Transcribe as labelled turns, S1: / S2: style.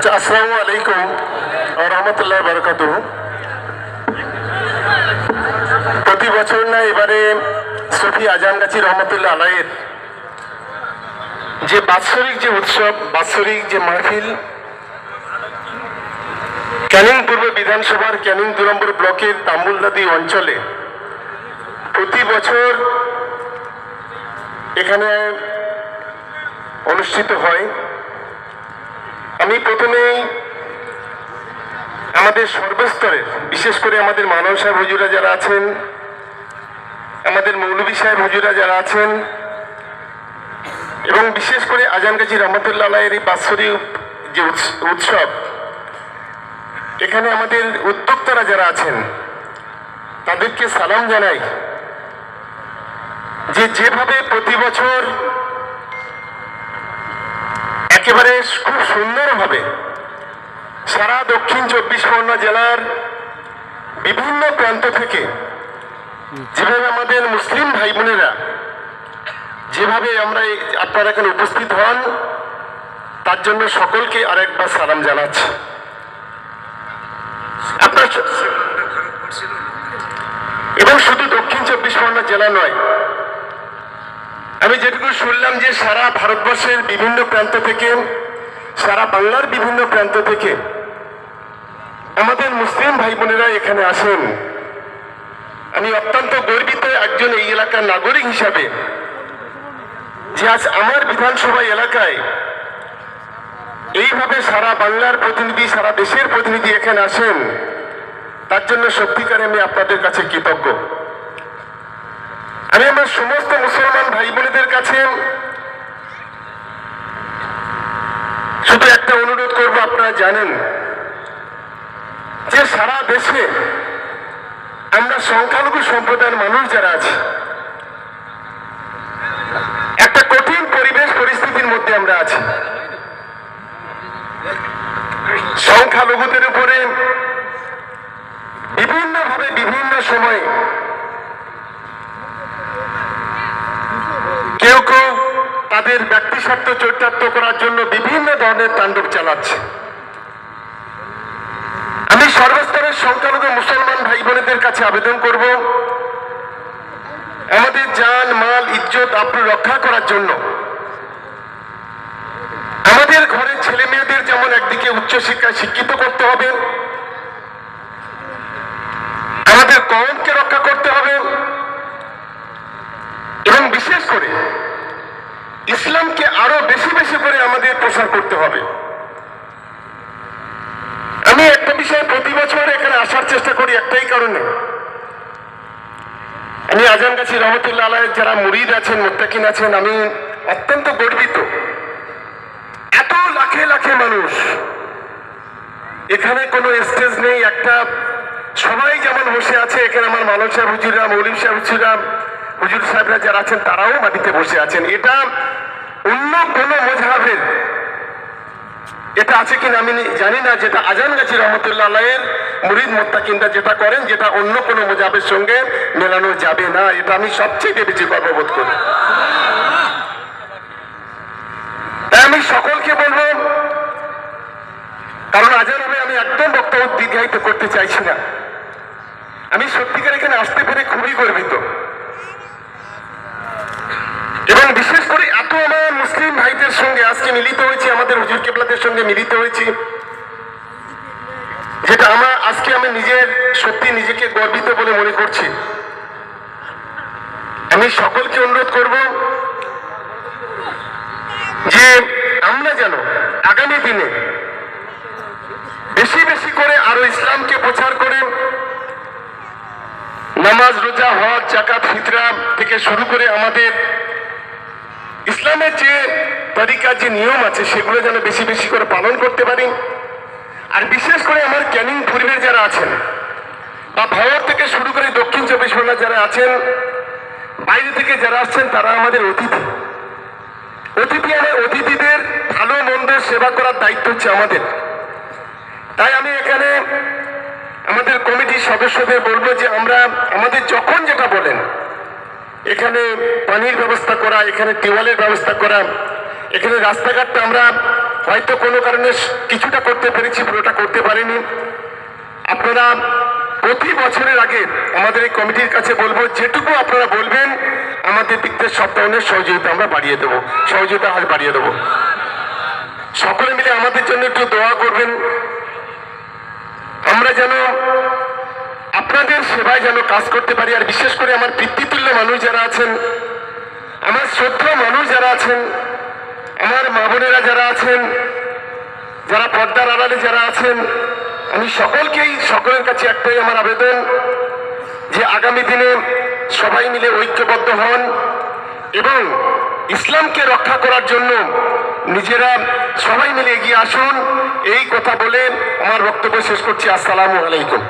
S1: আচ্ছা আসসালামু আলাইকুম। রহমতুল্লাহ বারকাত প্রতি বছর না এবারে সফি আজানগাছি রহমতুল্লাহ আলাইয়ের যে বাৎসরিক যে উৎসব, বাৎসরিক যে মাহফিল, ক্যানিং পূর্ব বিধানসভার ক্যানিং দু নম্বর ব্লকের তাম্বুলদাদি অঞ্চলে প্রতি বছর এখানে অনুষ্ঠিত হয়। আমি প্রথমেই আমাদের সর্বস্তরের, বিশেষ করে আমাদের মানব সাহেব হুজুরা যারা আছেন, আমাদের মৌলভী সাহেব হুজুরা যারা আছেন, এবং বিশেষ করে আজানগাজি রহমতুল্লাহ আলাইয়ের এই বাৎসরিক যে উৎস- উৎসব, এখানে আমাদের উদ্যোক্তারা যারা আছেন, তাদেরকে সালাম জানাই যে যেভাবে প্রতি বছর একেবারে খুব সুন্দরভাবে সারা দক্ষিণ চব্বিশ পরগনা জেলার বিভিন্ন প্রান্ত থেকে যেভাবে আমাদের মুসলিম ভাই বোনেরা যেভাবে আমরা আপনারা এখানে উপস্থিত হন, তার জন্য সকলকে আরেকবার সালাম জানাচ্ছি। এবং শুধু দক্ষিণ চব্বিশ পরগনা জেলা নয় আমি যেটুকু শুনলাম যে সারা ভারতবর্ষের বিভিন্ন প্রান্ত থেকে, সারা বাংলার বিভিন্ন প্রান্ত থেকে আমাদের মুসলিম ভাই বোনেরা এখানে আসেন। আমি অত্যন্ত গর্বিত একজন এই এলাকার নাগরিক হিসাবে যে আজ আমার বিধানসভা এলাকায় এইভাবে সারা বাংলার প্রতিনিধি, সারা দেশের প্রতিনিধি এখানে আসেন, তার জন্য সত্যিকারে আমি আপনাদের কাছে কৃতজ্ঞ। আমি আমার সমস্ত মুসলমান ভাই বোনেদের কাছে শুধু একটা অনুরোধ করব, আপনারা জানেন যে সারা দেশে আমরা সংখ্যালঘু সম্প্রদায়ের মানুষ যারা আছে, একটা কঠিন পরিবেশ পরিস্থিতির মধ্যে আমরা আছি। সংখ্যালঘুদের উপরে বিভিন্নভাবে বিভিন্ন সময়ে তাদের ব্যক্তি চরিতার্থ করার জন্য বিভিন্ন ধরনের তাণ্ডব চালাচ্ছে। আমি সর্বস্তরের সংখ্যালঘু মুসলমান ভাই বোনেদের কাছে আবেদন করব, আমাদের জান, মাল, ইজ্জত আব্রু রক্ষা করার জন্য। আমাদের ঘরের ছেলে মেয়েদের যেমন একদিকে উচ্চশিক্ষায় শিক্ষিত করতে হবে, আমাদের কমকে রক্ষা করতে হবে, এবং বিশেষ করে ইসলামকে আরও বেশি বেশি করে আমাদের প্রসার করতে হবে। আমি একটা বিষয় প্রতি বছর এখানে আসার চেষ্টা করি একটাই কারণে। আমি আজানগাছি রহমতুল্লাহ আলাইয়ের যারা মুরিদ আছেন, মোত্তাকিন আছেন, আমি অত্যন্ত গর্বিত। এত লাখে লাখে মানুষ এখানে কোনো স্টেজ নেই, একটা সবাই যেমন বসে আছে, এখানে আমার মানব সাহেব হুজুরা মৌলিম সাহেব হুজুরা হুজুর সাহেবরা যারা আছেন, তারাও মাটিতে বসে আছেন। এটা অন্য কোনো মজাবের এটা আছে কিনা আমি জানি না, যেটা আজান গাছি যেটা করেন, যেটা অন্য কোনো সঙ্গে মেলানো যাবে না। এটা আমি সবচেয়ে বেশি গর্ববোধ করি। আমি সকলকে বলব, কারণ আজান হবে, আমি একদম বক্তব্য দীর্ঘায়িত করতে চাইছি না। আমি সত্যিকার এখানে আসতে পেরে খুবই গর্বিত। এবং বিশেষ করে এত মুসলিম ভাইদের সঙ্গে আজকে মিলিত হয়েছি, আমাদের হুজুর কেবলাদের সঙ্গে মিলিত হয়েছি। যেটা আমার আজকে আমি নিজের সত্যি নিজেকে গর্বিত বলে মনে করছি। আমি সকলকে অনুরোধ করব যে আমরা যেন আগামী দিনে বেশি বেশি করে আরও ইসলামকে প্রচার করে, নামাজ রোজা হজ জাকাত ফিতরা থেকে শুরু করে আমাদের ইসলামের যে তরিকার যে নিয়ম আছে, সেগুলো যেন বেশি বেশি করে পালন করতে পারি। আর বিশেষ করে আমার ক্যানিং পরিবের যারা আছেন, বা ভাওয়ার থেকে শুরু করে দক্ষিণ চব্বিশ পরগনা যারা আছেন, বাইরে থেকে যারা আসছেন, তারা আমাদের অতিথি। অতিথি আমার অতিথিদের ভালো মন্দ সেবা করার দায়িত্ব হচ্ছে আমাদের। তাই আমি এখানে আমাদের কমিটির সদস্যদের বলব যে, আমরা আমাদের যখন যেটা বলেন এখানে পানির ব্যবস্থা করা, এখানে টিউবওয়েলের ব্যবস্থা করা, এখানে রাস্তাঘাটটা আমরা হয়তো কোনো কারণে কিছুটা করতে পেরেছি পুরোটা করতে পারিনি। আপনারা প্রতি বছরের আগে আমাদের এই কমিটির কাছে বলব, যেটুকু আপনারা বলবেন, আমাদের দিক থেকে সব ধরনের সহযোগিতা আমরা বাড়িয়ে দেবো, সহযোগিতা হার বাড়িয়ে দেবো। সকলে মিলে আমাদের জন্য একটু দোয়া করবেন। আমরা যেন আপনাদের সেবায় যেন কাজ করতে পারি, আর বিশেষ করে আমার পিতৃতুল্য মানুষ যারা আছেন, আমার শ্রদ্ধা মানুষ যারা আছেন, আমার মা বোনেরা যারা আছেন, যারা পর্দার আড়ালে যারা আছেন, আমি সকলকেই, সকলের কাছে একটাই আমার আবেদন যে আগামী দিনে সবাই মিলে ঐক্যবদ্ধ হন এবং ইসলামকে রক্ষা করার জন্য নিজেরা সবাই মিলে এগিয়ে আসুন। এই কথা বলে আমার বক্তব্য শেষ করছি। আসসালামু আলাইকুম।